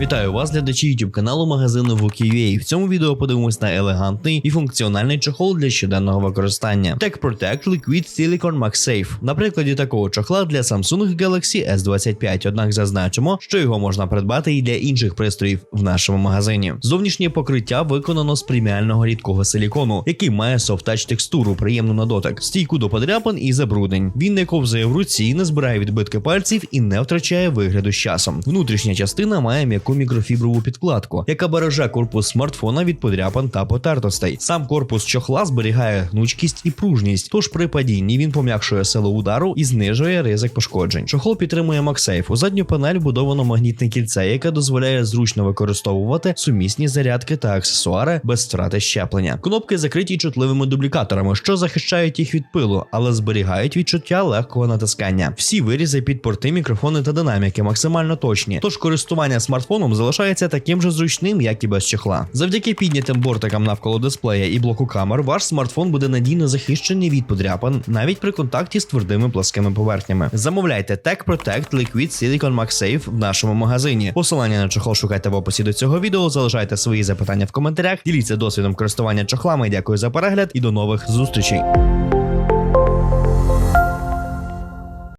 Вітаю вас, глядачі YouTube каналу магазину Vuki.ua. В цьому відео подивимось на елегантний і функціональний чохол для щоденного використання. Tech Protect Liquid Silicon MagSafe. На прикладі такого чохла для Samsung Galaxy S25, однак зазначимо, що його можна придбати і для інших пристроїв в нашому магазині. Зовнішнє покриття виконано з преміального рідкого силікону, який має софт-тач текстуру, приємну на дотик, стійку до подряпин і забруднень. Він не ковзає в руці, не збирає відбитки пальців і не втрачає вигляду з часом. Внутрішня частина має м'яку мікрофіброву підкладку, яка береже корпус смартфона від подряпин та потертостей. Сам корпус чохла зберігає гнучкість і пружність, тож при падінні він пом'якшує силу удару і знижує ризик пошкоджень. Чохол підтримує MagSafe. У задню панель вбудовано магнітне кільце, яке дозволяє зручно використовувати сумісні зарядки та аксесуари без втрати щеплення. Кнопки закриті чутливими дублікаторами, що захищають їх від пилу, але зберігають відчуття легкого натискання. Всі вирізи під порти, мікрофони та динаміки максимально точні. Тож користування смартфоном залишається таким же зручним, як і без чохла. Завдяки піднятим бортикам навколо дисплея і блоку камер, ваш смартфон буде надійно захищений від подряпин навіть при контакті з твердими пласкими поверхнями. Замовляйте Tech Protect Liquid Silicon MagSafe в нашому магазині. Посилання на чохол шукайте в описі до цього відео. Залишайте свої запитання в коментарях. Діліться досвідом користування чохлами. Дякую за перегляд і до нових зустрічей.